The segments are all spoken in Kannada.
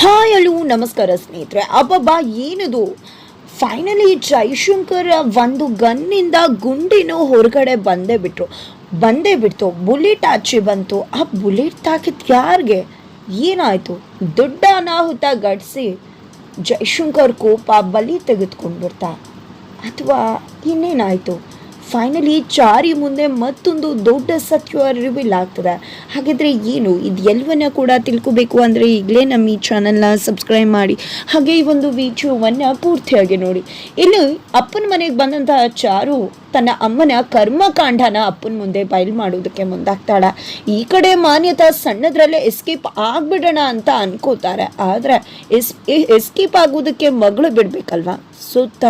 ಹಾಯ್ ಅಲು ನಮಸ್ಕಾರ ಸ್ನೇಹಿತರೆ. ಅಬ್ಬಬ್ಬಾ, ಏನದು? ಫೈನಲಿ ಜೈಶಂಕರ್ ಒಂದು ಗನ್ನಿಂದ ಗುಂಡಿನ ಹೊರಗಡೆ ಬಂದೇ ಬಿಟ್ರು. ಬಂದೇ ಬಿಡ್ತು. ಬುಲೆಟ್ ಆಚೆ ಬಂತು. ಆ ಬುಲೆಟ್ ತಾಕಿದ್ ಯಾರಿಗೆ? ಏನಾಯ್ತು? ದೊಡ್ಡ ಅನಾಹುತ ಘಟಿಸಿ ಜೈಶಂಕರ್ ಕೋಪ ಬಲಿ ತೆಗೆದುಕೊಂಡ್ಬಿಡ್ತಾ. ಅಥವಾ ಇನ್ನೇನಾಯಿತು? ಫೈನಲಿ ಚಾರಿ ಮುಂದೆ ಮತ್ತೊಂದು ದೊಡ್ಡ ಸತ್ಯ ರಿವೀಲ್ ಆಗ್ತದೆ. ಹಾಗಿದ್ರೆ ಏನು? ಇದು ಎಲ್ಲವನ್ನ ಕೂಡ ತಿಳ್ಕೊಬೇಕು ಅಂದರೆ ಈಗಲೇ ನಮ್ಮ ಈ ಚಾನಲ್ನ ಸಬ್ಸ್ಕ್ರೈಬ್ ಮಾಡಿ. ಹಾಗೆ ಈ ಒಂದು ವಿಡಿಯೋವನ್ನು ಪೂರ್ತಿಯಾಗಿ ನೋಡಿ. ಇಲ್ಲಿ ಅಪ್ಪನ ಮನೆಗೆ ಬಂದಂತಹ ಚಾರು ತನ್ನ ಅಮ್ಮನ ಕರ್ಮಕಾಂಡನ ಅಪ್ಪನ ಮುಂದೆ ಬಯಲು ಮಾಡೋದಕ್ಕೆ ಮುಂದಾಗ್ತಾಳೆ. ಈ ಕಡೆ ಮಾನ್ಯತಾ ಸಣ್ಣದ್ರಲ್ಲೇ ಎಸ್ಕೇಪ್ ಆಗ್ಬಿಡೋಣ ಅಂತ ಅನ್ಕೋತಾರೆ. ಆದರೆ ಎಸ್ ಎಸ್ಕೇಪ್ ಆಗೋದಕ್ಕೆ ಮಗಳು ಬಿಡಬೇಕಲ್ವಾ? ಸುತ್ತ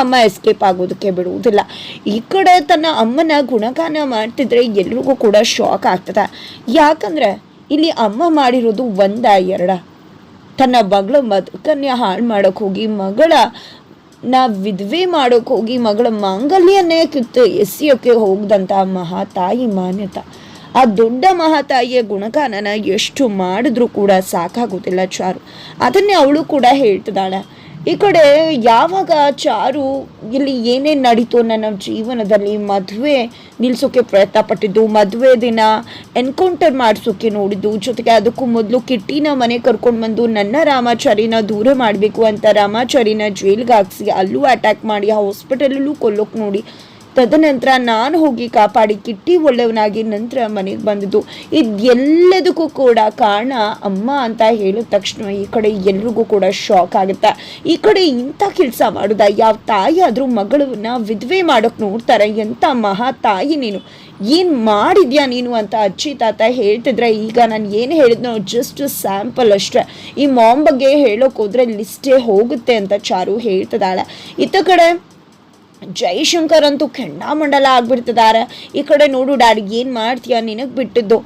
ಅಮ್ಮ ಎಸ್ಕೇಪ್ ಆಗೋದಕ್ಕೆ ಬಿಡುವುದಿಲ್ಲ. ಈ ಕಡೆ ತನ್ನ ಅಮ್ಮನ ಗುಣಗಾನ ಮಾಡ್ತಿದ್ರೆ ಎಲ್ರಿಗೂ ಕೂಡ ಶಾಕ್ ಆಗ್ತದೆ. ಯಾಕಂದರೆ ಇಲ್ಲಿ ಅಮ್ಮ ಮಾಡಿರೋದು ಒಂದ, ಎರಡ. ತನ್ನ ಮಗಳ ಮದಕನ್ಯ ಹಾಳು ಮಾಡೋಕೆ ಹೋಗಿ ಮಗಳ ನಾ ವಿಧವೆ ಮಾಡೋಕೆ ಹೋಗಿ ಮಗಳ ಮಾಂಗಲ್ಯನೇ ಕಿತ್ತು ಎಸೆಯೋಕೆ ಹೋಗ್ದಂಥ ಮಹಾತಾಯಿ ಮಾನ್ಯತ. ಆ ದೊಡ್ಡ ಮಹಾತಾಯಿಯ ಗುಣಗಾನನ ಎಷ್ಟು ಮಾಡಿದ್ರೂ ಕೂಡ ಸಾಕಾಗೋದಿಲ್ಲ ಚಾರು. ಅದನ್ನೇ ಅವಳು ಕೂಡ ಹೇಳ್ತಿದ್ದಾಳೆ. ಈ ಕಡೆ ಯಾವಾಗ ಚಾರು ಇಲ್ಲಿ ಏನೇನು ನಡೀತು ನನ್ನ ಜೀವನದಲ್ಲಿ ಮದುವೆ ನಿಲ್ಲಿಸೋಕ್ಕೆ ಪ್ರಯತ್ನ ಪಟ್ಟಿದ್ದು, ಮದುವೆ ದಿನ ಎನ್ಕೌಂಟರ್ ಮಾಡಿಸೋಕೆ ನೋಡಿದ್ದು, ಜೊತೆಗೆ ಅದಕ್ಕೂ ಮೊದಲು ಕಿಟ್ಟಿನ ಮನೆ ಕರ್ಕೊಂಡು ಬಂದು ನನ್ನ ರಾಮಾಚಾರಿನ ದೂರ ಮಾಡಬೇಕು ಅಂತ ರಾಮಾಚಾರಿನ ಜೈಲ್ಗೆ ಹಾಕ್ಸಿ, ಅಲ್ಲೂ ಅಟ್ಯಾಕ್ ಮಾಡಿ ಹಾಸ್ಪಿಟಲಲ್ಲೂ ಕೊಲ್ಲೋಕೆ ನೋಡಿ ತದನಂತರ ನಾನು ಹೋಗಿ ಕಾಪಾಡಿ ಕಿಟ್ಟಿ ಒಳ್ಳೆಯವನಾಗಿ ನಂತರ ಮನೆಗೆ ಬಂದಿದ್ದು. ಇದೆಲ್ಲದಕ್ಕೂ ಕೂಡ ಕಾರಣ ಅಮ್ಮ ಅಂತ ಹೇಳಿದ ತಕ್ಷಣ ಈ ಕಡೆ ಎಲ್ರಿಗೂ ಕೂಡ ಶಾಕ್ ಆಗುತ್ತೆ. ಈ ಕಡೆ ಇಂಥ ಕೆಲಸ ಮಾಡುದ, ಯಾವ ತಾಯಿ ಆದರೂ ಮಗಳನ್ನ ವಿಧವೆ ಮಾಡೋಕೆ ನೋಡ್ತಾರೆ, ಎಂಥ ಮಹಾ ತಾಯಿ ನೀನು. ಏನು ಮಾಡಿದ್ಯಾ ನೀನು ಅಂತ ಅಜ್ಜಿ ತಾತ ಹೇಳ್ತಿದ್ರೆ, ಈಗ ನಾನು ಏನು ಹೇಳಿದ್ನೋ ಜಸ್ಟ್ ಸ್ಯಾಂಪಲ್ ಅಷ್ಟೇ. ಈ ಮಾಮ್ ಬಗ್ಗೆ ಹೇಳೋಕೆ ಹೋದ್ರೆ ಲಿಸ್ಟೇ ಹೋಗುತ್ತೆ ಅಂತ ಚಾರು ಹೇಳ್ತಿದ್ದಾಳೆ. ಇತ್ತ ಕಡೆ ಜೈಶಂಕರ್ ಅಂತೂ ಕೆಂಡಾಮಂಡಲ ಆಗ್ಬಿಡ್ತಿದ್ದಾರೆ ಈ ಕಡೆ ನೋಡು ಡ್ಯಾಡಿ ಏನು ಮಾಡ್ತೀಯ? ನಿನಗೆ ಬಿಟ್ಟಿದ್ದು.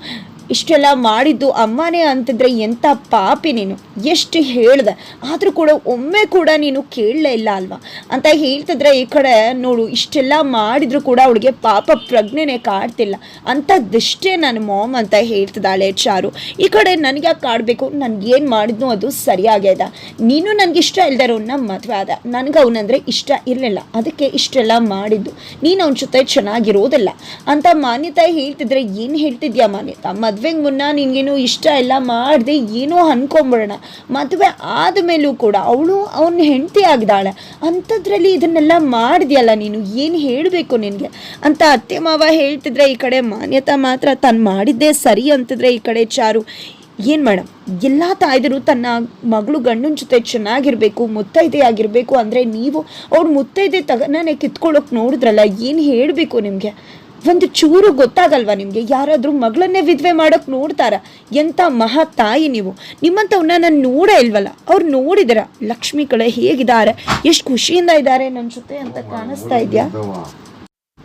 ಇಷ್ಟೆಲ್ಲ ಮಾಡಿದ್ದು ಅಮ್ಮನೇ ಅಂತಿದ್ರೆ ಎಂಥ ಪಾಪಿ ನೀನು? ಎಷ್ಟು ಹೇಳ್ದೆ. ಆದರೂ ಕೂಡ ಒಮ್ಮೆ ಕೂಡ ನೀನು ಕೇಳಲೇ ಇಲ್ಲ ಅಲ್ವಾ? ಅಂತ ಹೇಳ್ತಿದ್ರೆ ಈ ಕಡೆ ನೋಡು, ಇಷ್ಟೆಲ್ಲ ಮಾಡಿದ್ರು ಕೂಡ ಅವಳಿಗೆ ಪಾಪ ಪ್ರಜ್ಞೆನೇ ಕಾಡ್ತಿಲ್ಲ. ಅಂಥದ್ದಿಷ್ಟೇ ನನ್ನ ಮಾಮ್ ಅಂತ ಹೇಳ್ತಿದ್ದಾಳೆ ಚಾರು. ಈ ಕಡೆ ನನಗೆ ಯಾಕೆ ಕಾಡಬೇಕು? ನನಗೆ ಏನು ಮಾಡಿದ್ನು ಅದು ಸರಿಯಾಗ್ಯದ. ನೀನು ನನಗೆ ಇಷ್ಟ ಇಲ್ದೇ ಇರೋನ್ನ ಮದುವೆ ಆದ. ನನಗೆ ಅವನಂದ್ರೆ ಇಷ್ಟ ಇರಲಿಲ್ಲ. ಅದಕ್ಕೆ ಇಷ್ಟೆಲ್ಲ ಮಾಡಿದ್ದು. ನೀನು ಅವನ ಜೊತೆ ಚೆನ್ನಾಗಿರೋದಿಲ್ಲ. ಅಂತ ಮಾನ್ಯತಾ ಹೇಳ್ತಿದ್ರೆ ಏನು ಹೇಳ್ತಿದ್ಯಾ ಮಾನ್ಯತಾ? ಮದ್ವೆಗೆ ಮುನ್ನ ನಿನಗೇನು ಇಷ್ಟ ಎಲ್ಲ ಮಾಡದೆ ಏನೋ ಅನ್ಕೊಂಬಿಡೋಣ. ಮದುವೆ ಆದಮೇಲೂ ಕೂಡ ಅವಳು ಅವನ ಹೆಂಡತಿ ಆಗಿದ್ದಾಳೆ ಅಂಥದ್ರಲ್ಲಿ ಇದನ್ನೆಲ್ಲ ಮಾಡಿದ್ಯಲ್ಲ ನೀನು, ಏನು ಹೇಳಬೇಕು ನಿನಗೆ? ಅಂತ ಅತ್ತೆ ಮಾವ ಹೇಳ್ತಿದ್ರೆ ಈ ಕಡೆ ಮಾನ್ಯತಾ ಮಾತ್ರ ತಾನು ಮಾಡಿದ್ದೇ ಸರಿ ಅಂತಿದ್ರೆ ಈ ಕಡೆ ಚಾರು. ಏನು ಮೇಡಮ್ ಎಲ್ಲ ತಾಯಿದರು ತನ್ನ ಮಗಳು ಗಂಡನ ಜೊತೆ ಚೆನ್ನಾಗಿರಬೇಕು, ಮುತ್ತೈದೆ ಆಗಿರಬೇಕು ಅಂದರೆ ನೀವು ಅವ್ರ ಮುತ್ತೈದೆ ತಗನೇ ಕಿತ್ಕೊಳ್ಳೋಕೆ ನೋಡಿದ್ರಲ್ಲ, ಏನು ಹೇಳಬೇಕು ನಿಮಗೆ? ಒಂದು ಚೂರು ಗೊತ್ತಾಗಲ್ವಾ ನಿಮಗೆ? ಯಾರಾದರೂ ಮಗಳನ್ನೇ ವಿಧವೆ ಮಾಡೋಕೆ ನೋಡ್ತಾರ? ಎಂಥ ಮಹಾ ತಾಯಿ ನೀವು. ನಿಮ್ಮಂಥವ್ನ ನಾನು ನೋಡೇ ಇಲ್ವಲ್ಲ? ಅವ್ರು ನೋಡಿದಿರ? ಲಕ್ಷ್ಮಿ ಕಳೆ ಹೇಗಿದ್ದಾರೆ? ಎಷ್ಟು ಖುಷಿಯಿಂದ ಇದ್ದಾರೆ ನನ್ನ ಜೊತೆ ಅಂತ ಕಾಣಿಸ್ತಾ ಇದೆಯಾ?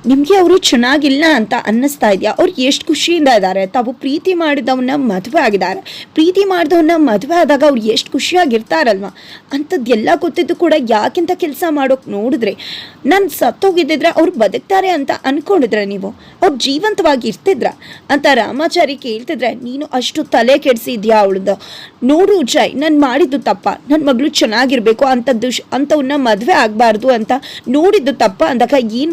ನಿಮಗೆ ಅವರು ಚೆನ್ನಾಗಿಲ್ಲ ಅಂತ ಅನ್ನಿಸ್ತಾ ಇದೆಯಾ? ಅವ್ರು ಎಷ್ಟು ಖುಷಿಯಿಂದ ಇದ್ದಾರೆ ತಾವು ಪ್ರೀತಿ ಮಾಡಿದವನ್ನ ಮದುವೆ ಆಗಿದ್ದಾರೆ. ಪ್ರೀತಿ ಮಾಡಿದವನ್ನ ಮದುವೆ ಆದಾಗ ಅವ್ರು ಎಷ್ಟು ಖುಷಿಯಾಗಿರ್ತಾರಲ್ವ? ಅಂಥದ್ದೆಲ್ಲ ಗೊತ್ತಿದ್ದು ಕೂಡ ಯಾಕಿಂತ ಕೆಲಸ ಮಾಡೋಕೆ ನೋಡಿದ್ರೆ, ನಾನು ಸತ್ತೋಗಿದ್ದಿದ್ರೆ ಅವ್ರು ಬದುಕ್ತಾರೆ ಅಂತ ಅಂದ್ಕೊಂಡಿದ್ರೆ ನೀವು. ಅವ್ರು ಜೀವಂತವಾಗಿ ಇರ್ತಿದ್ರ? ಅಂತ ರಾಮಾಚಾರಿ ಕೇಳ್ತಿದ್ರೆ, ನೀನು ಅಷ್ಟು ತಲೆ ಕೆಡಿಸಿದ್ಯಾ ಅವಳದ್ದು ನೋಡು ಜೈ ನಾನು ಮಾಡಿದ್ದು ತಪ್ಪ. ನನ್ನ ಮಗಳು ಚೆನ್ನಾಗಿರಬೇಕು ಅಂಥದ್ದು ಅಂಥವನ್ನ ಮದುವೆ ಆಗಬಾರ್ದು ಅಂತ ನೋಡಿದ್ದು ತಪ್ಪ ಅಂದಾಗ ಏನು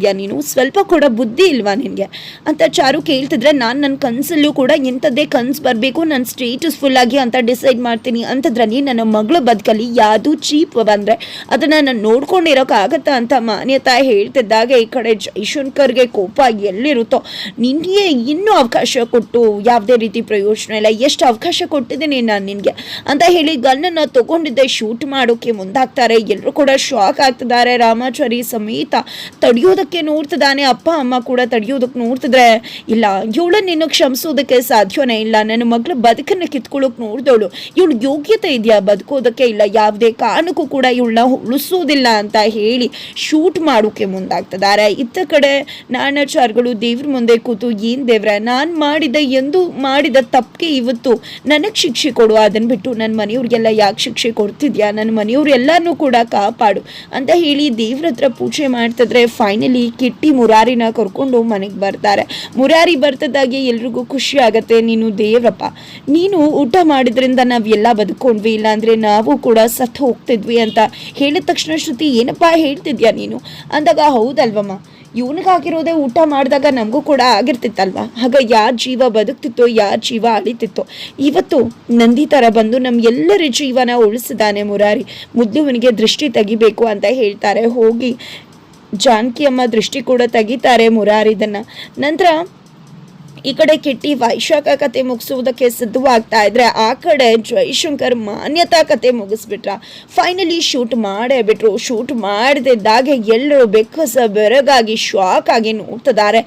ಮಾತಾಡ್ತಿದ್ಯಾ ನೀನು? ಸ್ವಲ್ಪ ಕೂಡ ಬುದ್ಧಿ ಇಲ್ವಾ ನಿನಗೆ? ಅಂತ ಚಾರು ಕೇಳ್ತಿದ್ರೆ ನಾನು ನನ್ನ ಕನಸಲ್ಲೂ ಕೂಡ ಎಂಥದ್ದೇ ಕನ್ಸು ಬರಬೇಕು ನನ್ನ ಸ್ಟೇಟಸ್ ಫುಲ್ ಆಗಿ ಅಂತ ಡಿಸೈಡ್ ಮಾಡ್ತೀನಿ ಅಂತದ್ರಲ್ಲಿ ನನ್ನ ಮಗಳ ಬದುಕಲ್ಲಿ ಯಾವುದು ಚೀಪ್ ಬಂದರೆ ಅದನ್ನು ನಾನು ನೋಡ್ಕೊಂಡಿರೋಕ್ಕಾಗತ್ತಾ ಅಂತ ಮಾನ್ಯತಾ ಹೇಳ್ತಿದ್ದಾಗ ಈ ಕಡೆ ಜೈಶಂಕರ್ಗೆ ಕೋಪ ಎಲ್ಲಿರುತ್ತೋ. ನಿನಗೆ ಇನ್ನೂ ಅವಕಾಶ ಕೊಟ್ಟು ಯಾವುದೇ ರೀತಿ ಪ್ರಯೋಜನ ಇಲ್ಲ. ಎಷ್ಟು ಅವಕಾಶ ಕೊಟ್ಟಿದ್ದೀನಿ ನಾನು ನಿನಗೆ? ಅಂತ ಹೇಳಿ ಗನ್ನನ್ನು ತಗೊಂಡಿದ್ದೆ ಶೂಟ್ ಮಾಡೋಕೆ ಮುಂದಾಗ್ತಾರೆ. ಎಲ್ಲರೂ ಕೂಡ ಶಾಕ್ ಆಗ್ತಿದ್ದಾರೆ. ರಾಮಾಚಾರಿ ಸಮೇತ ತಡೆಯೋದಕ್ಕೆ ನೋಡ್ತಿದ್ದಾನೆ, ಅಪ್ಪ, ಅಮ್ಮ ಕೂಡ ತಡೆಯೋದಕ್ಕೆ ನೋಡ್ತಿದ್ರೆ, ಇಲ್ಲ, ಇವಳನ್ನ ನಿನ್ನ ಕ್ಷಮಿಸೋದಕ್ಕೆ ಸಾಧ್ಯನೇ ಇಲ್ಲ. ನನ್ನ ಮಗಳ ಬದುಕನ್ನು ಕಿತ್ಕೊಳ್ಳೋಕೆ ನೋಡ್ದವಳು. ಇವಳು ಯೋಗ್ಯತೆ ಇದೆಯಾ? ಬದುಕೋದಕ್ಕೆ ಇಲ್ಲ. ಯಾವುದೇ ಕಾರಣಕ್ಕೂ ಕೂಡ ಇವಳನ್ನ ಉಳಿಸೋದಿಲ್ಲ ಅಂತ ಹೇಳಿ ಶೂಟ್ ಮಾಡೋಕೆ ಮುಂದಾಗ್ತಿದ್ದಾರೆ. ಇತ್ತ ಕಡೆ ನಾನಾಚಾರ್ಗಳು ದೇವ್ರ ಮುಂದೆ ಕೂತು, ಏನು ದೇವ್ರ, ನಾನು ಮಾಡಿದ ಎಂದು ಮಾಡಿದ ತಪ್ಪಿಗೆ ಇವತ್ತು ನನಗೆ ಶಿಕ್ಷೆ ಕೊಡು. ಅದನ್ನು ಬಿಟ್ಟು ನನ್ನ ಮನೆಯವ್ರಿಗೆಲ್ಲ ಯಾಕೆ ಶಿಕ್ಷೆ ಕೊಡ್ತಿದ್ಯಾ? ನನ್ನ ಮನೆಯವ್ರು ಎಲ್ಲನೂ ಕೂಡ ಕಾಪಾಡು ಅಂತ ಹೇಳಿ ದೇವ್ರ ಹತ್ರ ಪೂಜೆ ಮಾಡ್ತಿದ್ರೆ ಫೈನಲಿ ಫೈನಲಿ ಕಿಟ್ಟಿ ಮುರಾರಿನ ಕರ್ಕೊಂಡು ಮನೆಗೆ ಬರ್ತಾರೆ. ಮುರಾರಿ ಬರ್ತದಾಗೆ ಎಲ್ರಿಗೂ ಖುಷಿ ಆಗತ್ತೆ. ನೀನು ದೇವ್ರಪ್ಪ. ನೀನು ಊಟ ಮಾಡಿದ್ರಿಂದ ನಾವೆಲ್ಲ ಬದುಕೊಂಡ್ವಿ. ಇಲ್ಲಾಂದ್ರೆ ನಾವು ಕೂಡ ಸತ್ತು ಹೋಗ್ತಿದ್ವಿ ಅಂತ ಹೇಳಿದ ತಕ್ಷಣ ಶ್ರುತಿ, ಏನಪ್ಪ ಹೇಳ್ತಿದ್ಯಾ ನೀನು? ಅಂದಾಗ, ಹೌದಲ್ವಮ್ಮ. ಇವನಿಗಾಗಿರೋದೇ ಊಟ ಮಾಡಿದಾಗ ನಮಗೂ ಕೂಡ ಆಗಿರ್ತಿತ್ತಲ್ವ? ಆಗ ಯಾರ ಜೀವ ಬದುಕ್ತಿತ್ತೋ, ಯಾರ ಜೀವ ಅಳಿತಿತ್ತೋ. ಇವತ್ತು ನಂದಿ ಥರ ಬಂದು ನಮ್ಗೆಲ್ಲರ ಜೀವನ ಉಳಿಸಿದಾನೆ ಮುರಾರಿ. ಮುದ್ದುವನಿಗೆ ದೃಷ್ಟಿ ತೆಗಿಬೇಕು ಅಂತ ಹೇಳ್ತಾರೆ. ಹೋಗಿ ಜಾನಕಿ ಅಮ್ಮ ದೃಷ್ಟಿ ಕೂಡ ತೆಗಿತಾರೆ ಮುರಾರಿದನ್ನ. ನಂತರ ಈ ಕಡೆ ಕಿಟ್ಟಿ ವೈಶಾಖ ಕತೆ ಮುಗಿಸುವುದಕ್ಕೆ ಸಿದ್ಧವಾಗ್ತಾ ಇದ್ರೆ ಆ ಕಡೆ ಜೈಶಂಕರ್ ಮಾನ್ಯತಾ ಕತೆ ಮುಗಿಸ್ಬಿಟ್ರ. ಫೈನಲಿ ಶೂಟ್ ಮಾಡೇ ಬಿಟ್ರು. ಶೂಟ್ ಮಾಡದಿದ್ದಾಗೆ ಎಲ್ಲರೂ ಬೆಕ್ಕಸ ಬೆರಗಾಗಿ ಶಾಕ್ ಆಗಿ ನೋಡ್ತಿದ್ದಾರೆ.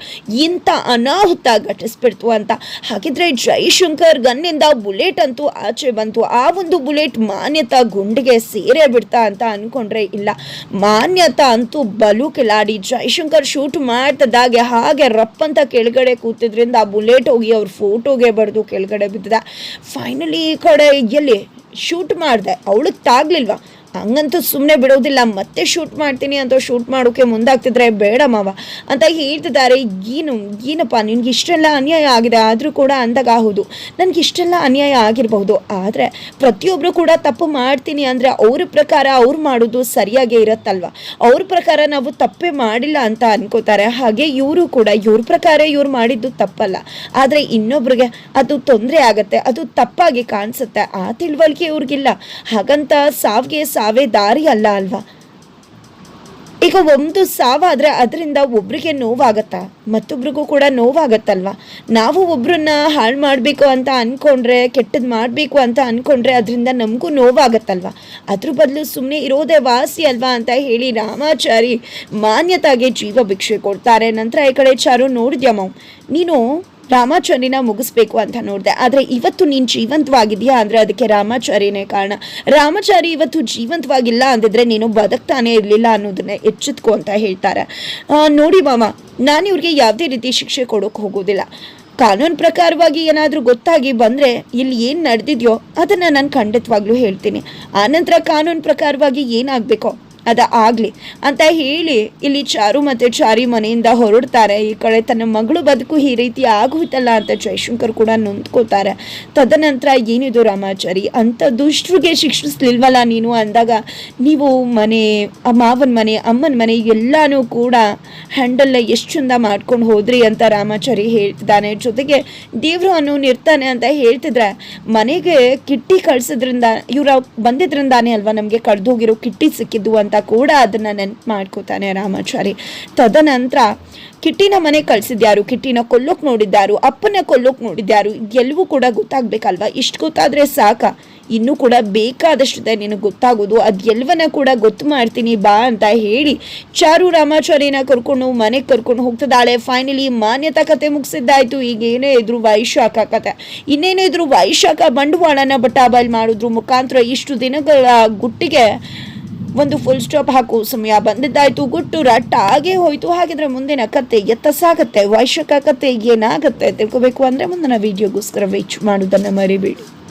ಇಂಥ ಅನಾಹುತ ಘಟಿಸ್ಬಿಡ್ತು ಅಂತ. ಹಾಗಿದ್ರೆ ಜೈಶಂಕರ್ ಗನ್ನಿಂದ ಬುಲೆಟ್ ಅಂತೂ ಆಚೆ ಬಂತು. ಆ ಒಂದು ಬುಲೆಟ್ ಮಾನ್ಯತಾ ಗುಂಡಿಗೆ ಸೇರೇ ಬಿಡ್ತಾ ಅಂತ ಅನ್ಕೊಂಡ್ರೆ ಇಲ್ಲ. ಮಾನ್ಯತಾ ಅಂತೂ ಬಲು ಕಿಲಾಡಿ. ಜೈಶಂಕರ್ ಶೂಟ್ ಮಾಡ್ತಿದ್ದಾಗೆ ಹಾಗೆ ರಪ್ಪಂತ ಕೆಳಗಡೆ ಕೂತಿದ್ರಿಂದ ಬುಲೆಟ್ ಹೋಗಿ ಅವ್ರ ಫೋಟೋಗೆ ಬರೆದು ಕೆಳಗಡೆ ಬಿದ್ದಿದೆ. ಫೈನಲಿ ಈ ಕಡೆ ಎಲ್ಲಿ ಶೂಟ್ ಮಾಡಿದೆ. ಅವಳಿಗೆ ತಾಗ್ಲಿಲ್ವಾ? ಹಂಗಂತೂ ಸುಮ್ಮನೆ ಬಿಡೋದಿಲ್ಲ, ಮತ್ತೆ ಶೂಟ್ ಮಾಡ್ತೀನಿ ಅಂತ ಶೂಟ್ ಮಾಡೋಕೆ ಮುಂದಾಗ್ತಿದ್ರೆ ಬೇಡ ಮಾವ. ಅಂತ ಹೇಳ್ತಿದ್ದಾರೆ. ಏನು ಏನಪ್ಪ ನಿನಗೆ ಇಷ್ಟೆಲ್ಲ ಅನ್ಯಾಯ ಆಗಿದೆ, ಆದರೂ ಕೂಡ ಅಂದಾಗ ಹೌದು ನನಗೆ ಇಷ್ಟೆಲ್ಲ ಅನ್ಯಾಯ ಆಗಿರಬಹುದು, ಆದರೆ ಪ್ರತಿಯೊಬ್ಬರು ಕೂಡ ತಪ್ಪು ಮಾಡ್ತೀನಿ ಅಂದರೆ ಅವ್ರ ಪ್ರಕಾರ ಅವ್ರು ಮಾಡೋದು ಸರಿಯಾಗೇ ಇರತ್ತಲ್ವ? ಅವ್ರ ಪ್ರಕಾರ ನಾವು ತಪ್ಪೇ ಮಾಡಿಲ್ಲ ಅಂತ ಅನ್ಕೋತಾರೆ. ಹಾಗೆ ಇವರು ಕೂಡ, ಇವ್ರ ಪ್ರಕಾರ ಇವ್ರು ಮಾಡಿದ್ದು ತಪ್ಪಲ್ಲ. ಆದರೆ ಇನ್ನೊಬ್ರಿಗೆ ಅದು ತೊಂದರೆ ಆಗುತ್ತೆ, ಅದು ತಪ್ಪಾಗಿ ಕಾಣಿಸುತ್ತೆ. ಆ ತಿಳುವಳಿಕೆ ಇವ್ರಿಗಿಲ್ಲ. ಹಾಗಂತ ಸಾವಿಗೆ ಸಾವೇ ದಾರಿ ಅಲ್ಲ ಅಲ್ವಾ? ಈಗ ಒಂದು ಸಾವಾದರೆ ಅದರಿಂದ ಒಬ್ರಿಗೆ ನೋವಾಗತ್ತಾ? ಮತ್ತೊಬ್ರಿಗೂ ಕೂಡ ನೋವಾಗತ್ತಲ್ವಾ? ನಾವು ಒಬ್ರನ್ನ ಹಾಳು ಮಾಡಬೇಕು ಅಂತ ಅನ್ಕೊಂಡ್ರೆ ಕೆಟ್ಟದ್ದು ಮಾಡಬೇಕು ಅಂತ ಅನ್ಕೊಂಡ್ರೆ ಅದರಿಂದ ನಮಗೂ ನೋವಾಗತ್ತಲ್ವಾ? ಅದ್ರ ಬದಲು ಸುಮ್ಮನೆ ಇರೋದೇ ವಾಸಿ ಅಲ್ವಾ ಅಂತ ಹೇಳಿ ರಾಮಾಚಾರಿ ಮಾನ್ಯತಾಗೆ ಜೀವ ಭಿಕ್ಷೆ ಕೊಡ್ತಾರೆ. ನಂತರ ಈ ಕಡೆ ಚಾರು ನೋಡಿದ್ಯಮ್ಮ ನೀನು ರಾಮಾಚಾರಿನ ಮುಗಿಸ್ಬೇಕು ಅಂತ ನೋಡಿದೆ. ಆದರೆ ಇವತ್ತು ನೀನು ಜೀವಂತವಾಗಿದೆಯಾ ಅಂದರೆ ಅದಕ್ಕೆ ರಾಮಾಚಾರಿನೇ ಕಾರಣ. ರಾಮಾಚಾರಿ ಇವತ್ತು ಜೀವಂತವಾಗಿಲ್ಲ ಅಂದಿದ್ರೆ ನೀನು ಬದುಕ್ತಾನೆ ಇರಲಿಲ್ಲ ಅನ್ನೋದನ್ನೇ ಎಚ್ಚೆತ್ಕೊ ಅಂತ ಹೇಳ್ತಾರೆ. ನೋಡಿ ಮಾಮ, ನಾನು ಇವ್ರಿಗೆ ಯಾವುದೇ ರೀತಿ ಶಿಕ್ಷೆ ಕೊಡೋಕೆ ಹೋಗೋದಿಲ್ಲ. ಕಾನೂನು ಪ್ರಕಾರವಾಗಿ ಏನಾದರೂ ಗೊತ್ತಾಗಿ ಬಂದರೆ ಇಲ್ಲಿ ಏನು ನಡೆದಿದೆಯೋ ಅದನ್ನು ನಾನು ಖಂಡಿತವಾಗ್ಲೂ ಹೇಳ್ತೀನಿ. ಆನಂತರ ಕಾನೂನು ಪ್ರಕಾರವಾಗಿ ಏನಾಗಬೇಕೋ ಅದ ಆಗಲಿ ಅಂತ ಹೇಳಿ ಇಲ್ಲಿ ಚಾರು ಮತ್ತು ಚಾರಿ ಮನೆಯಿಂದ ಹೊರಡ್ತಾರೆ. ಈ ಕಡೆ ತನ್ನ ಮಗಳು ಬದುಕು ಈ ರೀತಿ ಆಗೋಯ್ತಲ್ಲ ಅಂತ ಜಯಶಂಕರ್ ಕೂಡ ನೊಂದ್ಕೋತಾರೆ ತದನಂತರ ಏನಿದು ರಾಮಾಚಾರಿ? ಅಂತ ದುಷ್ಟರಿಗೆ ಶಿಕ್ಷಿಸ್ಲಿಲ್ವಲ್ಲ ನೀನು ಅಂದಾಗ ನೀವು ಮನೆ, ಮಾವನ ಮನೆ, ಅಮ್ಮನ ಮನೆ ಎಲ್ಲನೂ ಕೂಡ ಹ್ಯಾಂಡಲ್ನ ಎಷ್ಟು ಚಂದ ಮಾಡ್ಕೊಂಡು ಹೋದ್ರಿ ಅಂತ ರಾಮಾಚಾರಿ ಹೇಳ್ತಿದ್ದಾನೆ. ಜೊತೆಗೆ ದೇವರು ಅನ್ನೋನು ಇರ್ತಾನೆ ಅಂತ ಹೇಳ್ತಿದ್ರೆ ಮನೆಗೆ ಕಿಟ್ಟಿ ಕಳ್ಸಿದ್ರಿಂದ, ಇವ್ರ ಬಂದಿದ್ರಿಂದಾನೇ ಅಲ್ವಾ ನಮಗೆ ಕಳೆದೋಗಿರೋ ಕಿಟ್ಟಿ ಸಿಕ್ಕಿದ್ದು ಅಂತ ಕೂಡ ಅದನ್ನ ನೆನ್ಪು ಮಾಡ್ಕೋತಾನೆ ರಾಮಾಚಾರಿ. ತದನಂತರ ಕಿಟ್ಟಿನ ಮನೆ ಕಳ್ಸಿದ್ಯಾರು? ಕಿಟ್ಟಿನ ಕೊಲ್ಲೋಕ್ ನೋಡಿದ್ದಾರು ಅಪ್ಪನ ಕೊಲ್ಲೋಕೆ ನೋಡಿದ್ಯಾರು? ಎಲ್ಲವೂ ಕೂಡ ಗೊತ್ತಾಗ್ಬೇಕಲ್ವಾ? ಇಷ್ಟು ಗೊತ್ತಾದರೆ ಸಾಕ. ಇನ್ನೂ ಕೂಡ ಬೇಕಾದಷ್ಟಿದೆ ನಿನಗೆ ಗೊತ್ತಾಗೋದು. ಅದು ಎಲ್ಲವನ್ನ ಕೂಡ ಗೊತ್ತು ಮಾಡ್ತೀನಿ ಬಾ ಅಂತ ಹೇಳಿ ಚಾರು ರಾಮಾಚಾರಿನ ಕರ್ಕೊಂಡು ಮನೆಗೆ ಕರ್ಕೊಂಡು ಹೋಗ್ತದಾಳೆ ಫೈನಲಿ ಮಾನ್ಯತಾ ಕತೆ ಮುಗಿಸಿದ್ದಾಯಿತು. ಈಗ ಏನೇ ಇದ್ರು ವೈಶಾಖ ಕತೆ. ಇನ್ನೇನೇ ಇದ್ರು ವೈಶಾಖ ಬಂಡವಾಳನ ಬಟಾಬಾಯ್ ಮಾಡಿದ್ರು. ಮುಖಾಂತರ ಇಷ್ಟು ದಿನಗಳ ಗುಟ್ಟಿಗೆ ಒಂದು ಫುಲ್ ಸ್ಟಾಪ್ ಹಾಕೋ ಸಮಯ ಬಂದಿದ್ದಾಯ್ತು. ಗುಟ್ಟು ರಟ್ಟ ಹಾಗೆ ಹೋಯ್ತು. ಹಾಗಿದ್ರೆ ಮುಂದಿನ ಕತೆ ಎತ್ತ ಸಾಗತ್ತೆ ವೈಶಾಖ ಕತೆ ಏನಾಗತ್ತೆ ತಿಳ್ಕೊಬೇಕು ಅಂದ್ರೆ ಮುಂದಿನ ವಿಡಿಯೋಗೋಸ್ಕರ ವೆಚ್ ಮಾಡೋದನ್ನ ಮರಿಬೇಡಿ.